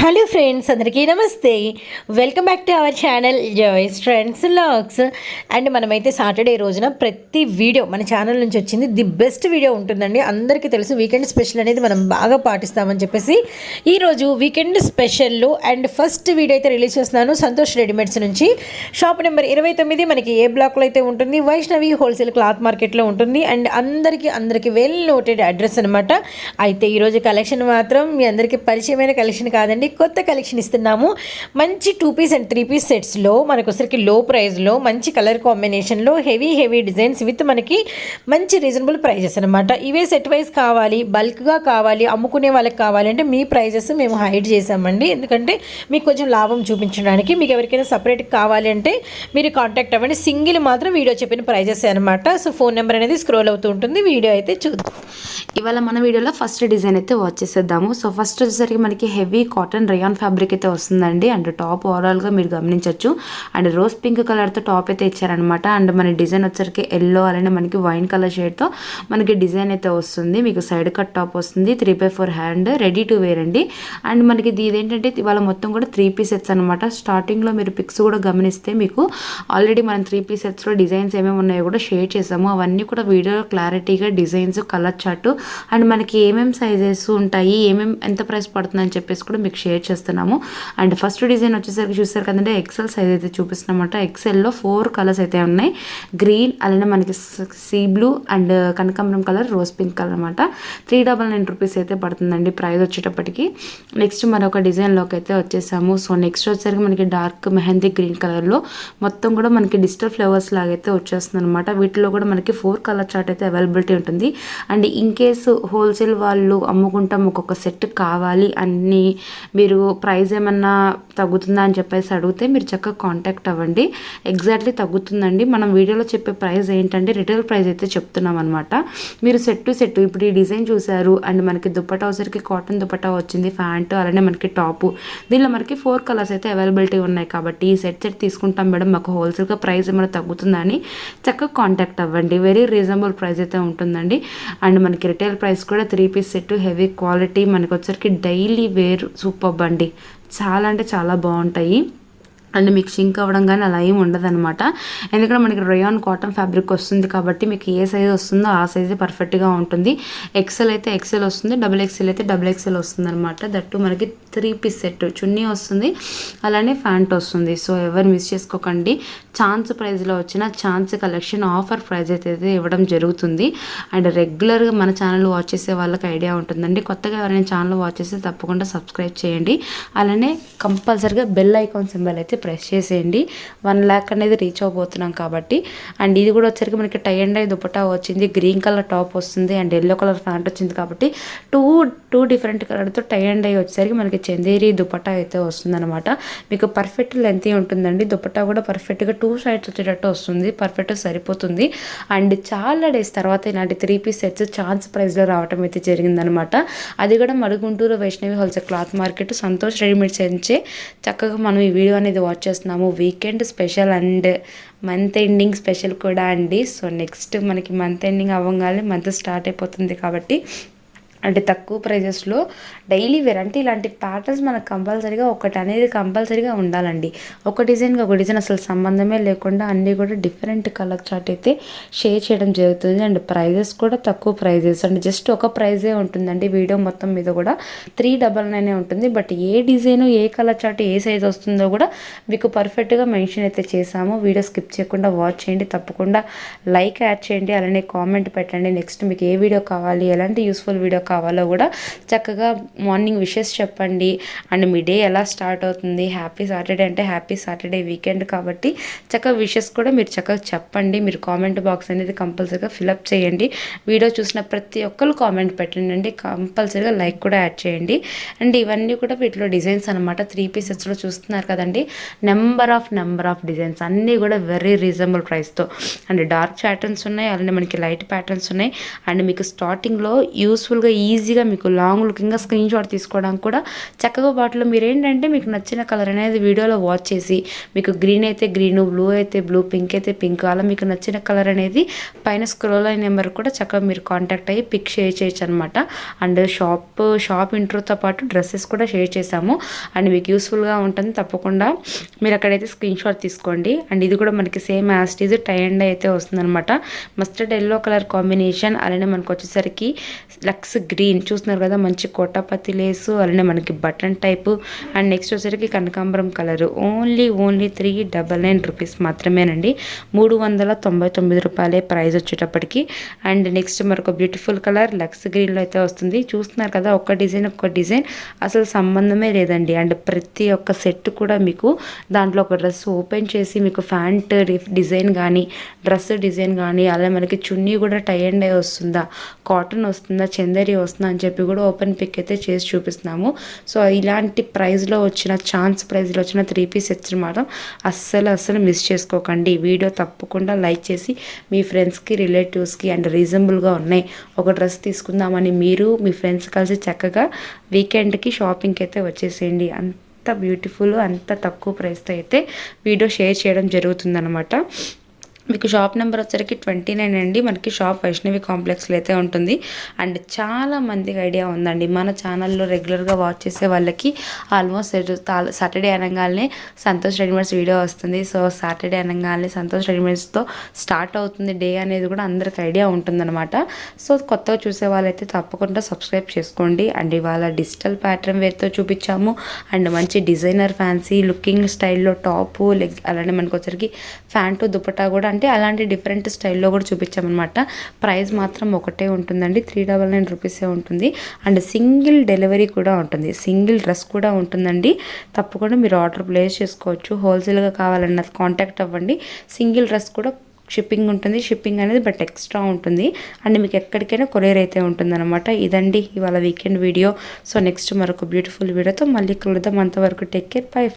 Hello friends అందరికీ నమస్తే. Welcome back to our channel joys friends logs and మనమైతే Saturday రోజున ప్రతి వీడియో మన ఛానల్ నుంచి వచ్చింది. ది బెస్ట్ వీడియో ఉంటుందండి. అందరికీ తెలుసు వీకెండ్ స్పెషల్ అనేది మనం బాగా పాటిస్తామని చెప్పేసి. ఈరోజు వీకెండ్ స్పెషల్లో అండ్ ఫస్ట్ వీడియో అయితే రిలీజ్ చేస్తున్నాను. సంతోష్ రెడీమేడ్స్ నుంచి. షాప్ నెంబర్ ఇరవై తొమ్మిది మనకి ఏ బ్లాక్లో అయితే ఉంటుంది? వైష్ణవి హోల్సేల్ క్లాత్ మార్కెట్లో ఉంటుంది. అండ్ అందరికీ అందరికీ వెల్ నోటెడ్ అడ్రస్ అనమాట అయితే ఈరోజు కలెక్షన్ మాత్రం మీ అందరికీ పరిచయమైన కలెక్షన్ కాదండి. కొత్త కలెక్షన్ ఇస్తున్నాము. మంచి two piece and three piece సెట్స్లో మనకు వచ్చరికి లో ప్రైస్లో మంచి కలర్ కాంబినేషన్లో హెవీ హెవీ డిజైన్స్ విత్ మనకి మంచి రీజనబుల్ ప్రైజెస్ అనమాట ఇవే సెట్ వైజ్ కావాలి బల్క్గా కావాలి అమ్ముకునే వాళ్ళకి కావాలంటే మీ ప్రైజెస్ మేము హైడ్ చేసామండి ఎందుకంటే మీకు కొంచెం లాభం చూపించడానికి మీకు ఎవరికైనా సపరేట్ కావాలి అంటే మీరు కాంటాక్ట్ అవ్వండి. సింగిల్ మాత్రం వీడియో చెప్పిన ప్రైజెస్ అనమాట సో ఫోన్ నెంబర్ అనేది స్క్రోల్ అవుతూ ఉంటుంది. వీడియో అయితే చూద్దాం. ఇవాళ మన వీడియోలో ఫస్ట్ డిజైన్ అయితే వాచ్ చేసేద్దాము. సో ఫస్ట్ వచ్చేసరికి మనకి హెవీ కాటన్ రయాన్ ఫ్యాబ్రిక్ అయితే వస్తుందండి. అండ్ టాప్ ఓవరాల్గా మీరు గమనించవచ్చు అండ్ రోజ్ పింక్ కలర్తో టాప్ అయితే ఇచ్చారనమాట అండ్ మన డిజైన్ వచ్చరికి ఎల్లో అలానే మనకి వైన్ కలర్ షేడ్తో మనకి డిజైన్ అయితే వస్తుంది. మీకు సైడ్ కట్ టాప్ వస్తుంది. Three by four hand ready to wear అండి. అండ్ మనకి ఇది ఏంటంటే ఇవాళ మొత్తం కూడా త్రీ పీస్ సెట్స్ అనమాట స్టార్టింగ్లో మీరు పిక్స్ కూడా గమనిస్తే మీకు ఆల్రెడీ మనం త్రీ పీస్ సెట్స్లో డిజైన్స్ ఏమేమి ఉన్నాయో కూడా షేర్ చేసాము. అవన్నీ కూడా వీడియో క్లారిటీగా డిజైన్స్ కలర్ చార్ట్ అండ్ మనకి ఏమేమి సైజెస్ ఉంటాయి? ఏమేమి ఎంత ప్రైస్ పడుతుందని చెప్పేసి కూడా మీకు షేర్ చేస్తున్నాము. అండ్ ఫస్ట్ డిజైన్ వచ్చేసరికి చూసారు కదంటే ఎక్సెల్ సైజ్ అయితే చూపిస్తున్నామంట ఎక్సెల్లో ఫోర్ కలర్స్ అయితే ఉన్నాయి. గ్రీన్ అలానే మనకి సీ బ్లూ అండ్ కనకాంబరం కలర్ రోజ్ పింక్ కలర్ అనమాట త్రీ డబల్ నైన్ రూపీస్ అయితే పడుతుందండి ప్రైస్ వచ్చేటప్పటికి. నెక్స్ట్ మరొక డిజైన్లోకి అయితే వచ్చేసాము. సో నెక్స్ట్ వచ్చేసరికి మనకి డార్క్ మెహందీ గ్రీన్ కలర్లో మొత్తం కూడా మనకి డిజిటల్ ఫ్లేవర్స్ లాగైతే వచ్చేస్తుంది అనమాట వీటిలో కూడా మనకి ఫోర్ కలర్ చార్ట్ అయితే అవైలబిలిటీ ఉంటుంది. అండ్ ఇన్ కేసు హోల్సేల్ వాళ్ళు అమ్ముకుంటాం ఒక్కొక్క సెట్ కావాలి అన్ని మీరు ప్రైస్ ఏమన్నా తగ్గుతుందా అని చెప్పేసి అడిగితే మీరు చక్కగా కాంటాక్ట్ అవ్వండి. ఎగ్జాక్ట్లీ తగ్గుతుందండి. మనం వీడియోలో చెప్పే ప్రైస్ ఏంటంటే రిటైల్ ప్రైస్ అయితే చెప్తున్నాం అనమాట మీరు సెట్ టు సెట్ ఇప్పుడు ఈ డిజైన్ చూసారు అండ్ మనకి దుప్పటా వచ్చరికి కాటన్ దుప్పటా వచ్చింది ప్యాంటు అలానే మనకి టాపు దీనిలో మనకి ఫోర్ కలర్స్ అయితే అవైలబిలిటీ ఉన్నాయి కాబట్టి ఈ సెట్ సెట్ తీసుకుంటాం మేడం. మాకు హోల్సేల్గా ప్రైస్ ఏమైనా తగ్గుతుందా అని చక్కగా కాంటాక్ట్ అవ్వండి. వెరీ రీజనబుల్ ప్రైస్ అయితే ఉంటుందండి. అండ్ మనకి రిటైల్ ప్రైస్ కూడా three piece set heavy quality మనకి వచ్చరికి డైలీ వేర్ సూపర్ అండి చాలా అంటే చాలా బాగుంటాయి. అండ్ మీకు షింక్ అవ్వడం కానీ అలా ఏమి ఉండదనమాట ఎందుకంటే మనకి రయాన్ కాటన్ ఫ్యాబ్రిక్ వస్తుంది కాబట్టి మీకు ఏ సైజ్ వస్తుందో ఆ సైజే పర్ఫెక్ట్గా ఉంటుంది. ఎక్సెల్ అయితే ఎక్సెల్ వస్తుంది డబుల్ ఎక్సెల్ అయితే డబుల్ ఎక్సెల్ వస్తుంది అనమాట దట్టు మనకి త్రీ పీస్ సెట్ చున్నీ వస్తుంది అలానే ఫ్యాంట్ వస్తుంది. సో ఎవరు మిస్ చేసుకోకండి. ఛాన్స్ ప్రైజ్లో వచ్చిన ఛాన్స్ కలెక్షన్ ఆఫర్ ప్రైజ్ అయితే ఇవ్వడం జరుగుతుంది. అండ్ రెగ్యులర్గా మన ఛానల్ వాచ్ చేసే వాళ్ళకి ఐడియా ఉంటుందండి. కొత్తగా ఎవరైనా ఛానల్ వాచ్ చేస్తే తప్పకుండా సబ్స్క్రైబ్ చేయండి. అలానే కంపల్సరిగా బెల్ ఐకాన్ సింబల్ అయితే ప్రెస్ చేసేయండి. వన్ ల్యాక్ అనేది రీచ్ అవబోతున్నాం కాబట్టి. అండ్ ఇది కూడా వచ్చరికి మనకి టై అండ్ ఐ దుపట్టా వచ్చింది. గ్రీన్ కలర్ టాప్ వస్తుంది అండ్ ఎల్లో కలర్ ప్యాంట్ వచ్చింది కాబట్టి టూ టూ డిఫరెంట్ కలర్తో టై అండ్ ఐ వచ్చేసరికి మనకి చందేరి దుపట్టా అయితే వస్తుందన్నమాట. మీకు పర్ఫెక్ట్ లెంత్ ఉంటుందండి. దుపట్టా కూడా పర్ఫెక్ట్గా టూ సైడ్స్ వచ్చేటట్టు వస్తుంది. పర్ఫెక్ట్ సరిపోతుంది. అండ్ చాలా డేస్ తర్వాత ఇలాంటి త్రీ పీస్ సెట్స్ ఛాన్స్ ప్రైస్లో రావటం అయితే జరిగిందనమాట అది కూడా మరుగుంటూరు Vaishnavi wholesale cloth market Santosh readymades నుంచే చక్కగా మనం ఈ వీడియో అనేది వాచ్ చేస్తున్నాము. Weekend special and month ending special కూడా అండి. సో నెక్స్ట్ మనకి మంత్ ఎండింగ్ అవ్వగానే మంత్ స్టార్ట్ అయిపోతుంది కాబట్టి అంటే తక్కువ ప్రైజెస్లో డైలీ వేర్ అంటే ఇలాంటి ప్యాటర్న్స్ మనకు కంపల్సరీగా ఒకటి అనేది కంపల్సరీగా ఉండాలండి. ఒక డిజైన్కి ఒక డిజైన్ అసలు సంబంధమే లేకుండా అన్నీ కూడా డిఫరెంట్ కలర్ చార్ట్ అయితే షేర్ చేయడం జరుగుతుంది. అండ్ ప్రైజెస్ కూడా తక్కువ ప్రైజెస్ అండ్ జస్ట్ ఒక ప్రైజే ఉంటుందండి. వీడియో మొత్తం మీద కూడా త్రీ డబల్ నైనే ఉంటుంది. బట్ ఏ డిజైన్ ఏ కలర్ చార్ట్ ఏ సైజ్ వస్తుందో కూడా మీకు పర్ఫెక్ట్గా మెన్షన్ అయితే చేసాము వీడియో స్కిప్ చేయకుండా వాచ్ చేయండి. తప్పకుండా లైక్ యాడ్ చేయండి. అలానే కామెంట్ పెట్టండి. నెక్స్ట్ మీకు ఏ వీడియో కావాలి? ఎలాంటి యూస్ఫుల్ వీడియో కావాలో కూడా చక్కగా మార్నింగ్ విషెస్ చెప్పండి. అండ్ మీ డే ఎలా స్టార్ట్ అవుతుంది? హ్యాపీ సాటర్డే అంటే హ్యాపీ సాటర్డే వీకెండ్ కాబట్టి చక్కగా విషెస్ కూడా మీరు చక్కగా చెప్పండి. మీరు కామెంట్ బాక్స్ అనేది కంపల్సరీగా ఫిలప్ చేయండి. వీడియో చూసిన ప్రతి ఒక్కరు కామెంట్ పెట్టండి. అండి కంపల్సరీగా లైక్ కూడా యాడ్ చేయండి. అండ్ ఇవన్నీ కూడా వీటిలో డిజైన్స్ అనమాట త్రీ పీసెస్లో చూస్తున్నారు కదండి. Number of number of designs అన్నీ కూడా వెరీ రీజనబుల్ ప్రైస్తో అండ్ డార్క్ ప్యాటర్న్స్ ఉన్నాయి. అలానే మనకి లైట్ ప్యాటర్న్స్ ఉన్నాయి. అండ్ మీకు స్టార్టింగ్లో యూస్ఫుల్గా ఈజీగా మీకు లాంగ్ లుకింగ్గా స్క్రీన్ షాట్ తీసుకోవడానికి కూడా చక్కగా వాటిలో మీరు ఏంటంటే మీకు నచ్చిన కలర్ అనేది వీడియోలో వాచ్ చేసి మీకు గ్రీన్ అయితే గ్రీన్ బ్లూ అయితే బ్లూ పింక్ అయితే పింక్ అలా మీకు నచ్చిన కలర్ అనేది పైన స్క్రోల్ అయిన నెంబర్ కూడా చక్కగా మీరు కాంటాక్ట్ అయ్యి పిక్ షేర్ చేయొచ్చు అనమాట అండ్ షాప్ షాప్ ఇంట్రోతో పాటు డ్రెస్సెస్ కూడా షేర్ చేశాము. అండ్ మీకు యూస్ఫుల్గా ఉంటుంది తప్పకుండా. మీరు అక్కడైతే స్క్రీన్ షాట్ తీసుకోండి. అండ్ ఇది కూడా మనకి సేమ్ యాస్టీజ్ టై అండ్ అయితే వస్తుందన్నమాట. మస్టర్డ్ ఎల్లో కలర్ కాంబినేషన్ అలానే మనకు వచ్చేసరికి లక్స్ గ్రీన్. చూస్తున్నారు కదా మంచి కోటాపతి లేసు. అలానే మనకి బటన్ టైపు. అండ్ నెక్స్ట్ వచ్చేసరికి కనకాంబరం colour. Only only three double nine rupees మాత్రమేనండి. మూడు వందల తొంభై తొమ్మిది రూపాయలే ప్రైస్ వచ్చేటప్పటికి. అండ్ నెక్స్ట్ మరొక బ్యూటిఫుల్ కలర్ లక్స్ గ్రీన్లో అయితే వస్తుంది. చూస్తున్నారు కదా ఒక్క డిజైన్ ఒక్క డిజైన్. అసలు సంబంధమే లేదండి. అండ్ ప్రతి ఒక్క సెట్ కూడా మీకు దాంట్లో ఒక డ్రెస్ ఓపెన్ చేసి మీకు ఫ్యాంట్ డిజైన్ కానీ డ్రెస్ డిజైన్ కానీ అలా మనకి చున్నీ కూడా టై అండ్ డై వస్తుందా? కాటన్ వస్తుందా? చందరి వస్తుందని అని చెప్పి కూడా ఓపెన్ పిక్ అయితే చేసి చూపిస్తున్నాము. సో ఇలాంటి ప్రైస్లో వచ్చిన ఛాన్స్ ప్రైజ్లో వచ్చిన త్రీ పీస్ సెట్స్ మాత్రం అస్సలు అస్సలు మిస్ చేసుకోకండి. వీడియో తప్పకుండా లైక్ చేసి మీ ఫ్రెండ్స్కి రిలేటివ్స్కి అండ్ రీజనబుల్గా ఉన్నాయి. ఒక డ్రెస్ తీసుకుందామని మీరు మీ ఫ్రెండ్స్ కలిసి చక్కగా వీకెండ్కి షాపింగ్కి అయితే వచ్చేసేయండి. అంత బ్యూటిఫుల్ అంత తక్కువ ప్రైస్తో అయితే వీడియో షేర్ చేయడం జరుగుతుందన్నమాట. మీకు షాప్ నెంబర్ వచ్చరికి ట్వంటీ నైన్ అండి. మనకి షాప్ వైష్ణవి కాంప్లెక్స్లో అయితే ఉంటుంది. అండ్ చాలా మందికి ఐడియా ఉందండి. మన ఛానల్లో రెగ్యులర్గా వాచ్ చేసే వాళ్ళకి ఆల్మోస్ట్ సాటర్డే అనగానే సంతోష్ రెడీమేడ్స్ వీడియో వస్తుంది. సో సాటర్డే అనగానే సంతోష్ రెడీమేడ్స్తో స్టార్ట్ అవుతుంది డే అనేది కూడా అందరికి ఐడియా ఉంటుందన్నమాట. సో కొత్తగా చూసే వాళ్ళైతే తప్పకుండా సబ్స్క్రైబ్ చేసుకోండి. అండ్ ఇవాళ డిజిటల్ ప్యాటర్న్ వేర్తో చూపించాము. అండ్ మంచి డిజైనర్ ఫ్యాన్సీ లుకింగ్ స్టైల్లో టాపు లెగ్ అలానే మనకు వచ్చరికి ఫ్యాంటు దుపటా కూడా అంటే అలాంటి డిఫరెంట్ స్టైల్లో కూడా చూపించామన్నమాట. ప్రైస్ మాత్రం ఒకటే ఉంటుందండి. త్రీ డబల్ నైన్ రూపీసే ఉంటుంది. అండ్ సింగిల్ డెలివరీ కూడా ఉంటుంది. సింగిల్ డ్రెస్ కూడా ఉంటుందండి. తప్పకుండా మీరు ఆర్డర్ ప్లేస్ చేసుకోవచ్చు. హోల్సేల్గా కావాలన్న కాంటాక్ట్ అవ్వండి. సింగిల్ డ్రెస్ కూడా షిప్పింగ్ ఉంటుంది. షిప్పింగ్ అనేది బట్ ఎక్స్ట్రా ఉంటుంది. అండ్ మీకు ఎక్కడికైనా కొరియర్ అయితే ఉంటుందన్నమాట. ఇదండి ఇవాళ వీకెండ్ వీడియో సో నెక్స్ట్ మరొక బ్యూటిఫుల్ వీడియోతో మళ్ళీ కలుద్దాం. అంతవరకు టేక్ కేర్ బై